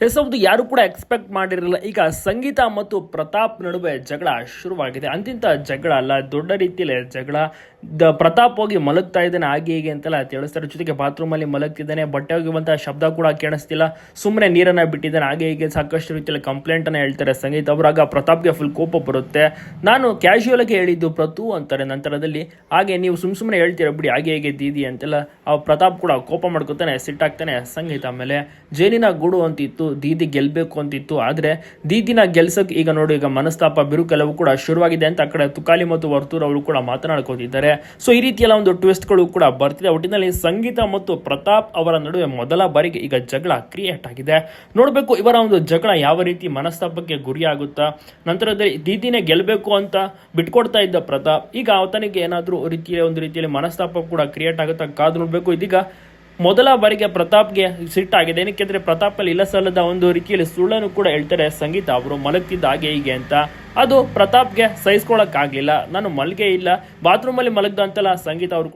ಹೌದು ಯಾರು ಕೂಡ ಎಕ್ಸ್ಪೆಕ್ಟ್ ಮಾಡಿರಲಿಲ್ಲ. ಈಗ ಸಂಗೀತ ಮತ್ತು ಪ್ರತಾಪ್ ನಡುವೆ ಜಗಳ ಶುರುವಾಗಿದೆ. ಅಂತಿಂತ ಜಗಳ ಅಲ್ಲ, ದೊಡ್ಡ ರೀತಿಯಲ್ಲಿ ಜಗಳ. ದ ಪ್ರತಾಪ್ ಹೋಗಿ ಮಲಗ್ತಾ ಇದ್ದಾನೆ, ಹಾಗೆ ಹೀಗೆ ಅಂತೆಲ್ಲ ತಿಳಿಸ್ತಾರೆ. ಜೊತೆಗೆ ಬಾತ್ರೂಮಲ್ಲಿ ಮಲಗ್ತಿದ್ದಾನೆ, ಬಟ್ಟೆ ಹೋಗುವಂತಹ ಶಬ್ದ ಕೂಡ ಕೇಳಿಸ್ತಿಲ್ಲ. ಸುಮ್ಮನೆ ನೀರನ್ನ ಬಿಟ್ಟಿದ್ದಾನೆ, ಹಾಗೆ ಹೀಗೆ ಸಾಕಷ್ಟು ರೀತಿಯಲ್ಲಿ ಕಂಪ್ಲೇಂಟ್ ಅನ್ನ ಹೇಳ್ತಾರೆ ಸಂಗೀತ ಅವರು. ಆಗ ಪ್ರತಾಪ್ಗೆ ಫುಲ್ ಕೋಪ ಬರುತ್ತೆ. ನಾನು ಕ್ಯಾಶುಯಲ್ ಆಗಿ ಹೇಳಿದ್ದು ಪ್ರತು ಅಂತಾರೆ ನಂತರದಲ್ಲಿ. ಹಾಗೆ ನೀವು ಸುಮ್ ಸುಮ್ಮನೆ ಹೇಳ್ತೀರ ಬಿಡಿ, ಹಾಗೆ ಹೇಗೆ ದೀದಿ ಅಂತೆಲ್ಲ. ಆ ಪ್ರತಾಪ್ ಕೂಡ ಕೋಪ ಮಾಡ್ಕೊತಾನೆ ಸಿಟ್ಟಾಗ್ತಾನೆ ಸಂಗೀತ ಆಮೇಲೆ ಜೇನಿನ ಗೂಡು ಅಂತಿತ್ತು. ದೀದಿ ಗೆಲ್ಬೇಕು ಅಂತಿತ್ತು. ಆದರೆ ದೀದಿನ ಗೆಲ್ಸಕ್ಕೆ ಈಗ ನೋಡಿ, ಈಗ ಮನಸ್ತಾಪ ಬಿರುಕೆಲ್ಲವೂ ಕೂಡ ಶುರುವಾಗಿದೆ ಅಂತ ಆ ಕಡೆ ತುಕಾಲಿ ಮತ್ತು ವರ್ತೂರ್ ಅವರು ಕೂಡ ಮಾತನಾಡ್ಕೋತಿದ್ದಾರೆ. ಸೊ ಈ ರೀತಿಯೆಲ್ಲ ಒಂದು ಟ್ವಿಸ್ಟ್ಗಳು ಕೂಡ ಬರ್ತಿದೆ. ಒಟ್ಟಿನಲ್ಲಿ ಸಂಗೀತ ಮತ್ತು ಪ್ರತಾಪ್ ಅವರ ನಡುವೆ ಮೊದಲ ಬಾರಿಗೆ ಈಗ ಜಗಳ ಕ್ರಿಯೇಟ್ ಆಗಿದೆ. ನೋಡಬೇಕು, ಇವರ ಒಂದು ಜಗಳ ಯಾವ ರೀತಿ ಮನಸ್ತಾಪಕ್ಕೆ ಗುರಿಯಾಗುತ್ತಾ ನಂತರದಲ್ಲಿ ದೀದಿನೇ ಗೆಲ್ಲಬೇಕು ಅಂತ ಬಿಟ್ಕೊಡ್ತಾ ಇದ್ದ ಪ್ರತಾಪ್, ಈಗ ಆತನಿಗೆ ಏನಾದರೂ ರೀತಿಯ ಒಂದು ರೀತಿಯಲ್ಲಿ ಮನಸ್ತಾಪ ಕೂಡ ಕ್ರಿಯೇಟ್ ಆಗುತ್ತಾ ಕಾದು ನೋಡಬೇಕು. ಇದೀಗ ಮೊದಲ ಬಾರಿಗೆ ಪ್ರತಾಪ್ಗೆ ಸಿಟ್ಟಾಗಿದೆ. ಪ್ರತಾಪ್ ಅಲ್ಲಿ ಇಲ್ಲ ಸಲ್ಲದ ಒಂದು ರೀತಿಯಲ್ಲಿ ಸುಳ್ಳನ್ನು ಕೂಡ ಹೇಳ್ತಾರೆ ಸಂಗೀತ. ಅವರು ಮಲಗ್ತಿದ್ದ ಹಾಗೆ ಹೀಗೆ ಅಂತ. ಅದು ಪ್ರತಾಪ್ಗೆ ಸಹಿಸ್ಕೊಳಕ್ ಆಗ್ಲಿಲ್ಲ ನಾನು ಮಲ್ಗೆ ಇಲ್ಲ. ಬಾತ್ರೂಮಲ್ಲಿ ಮಲಗ್ದ ಅಂತಲ್ಲ ಸಂಗೀತ ಅವರು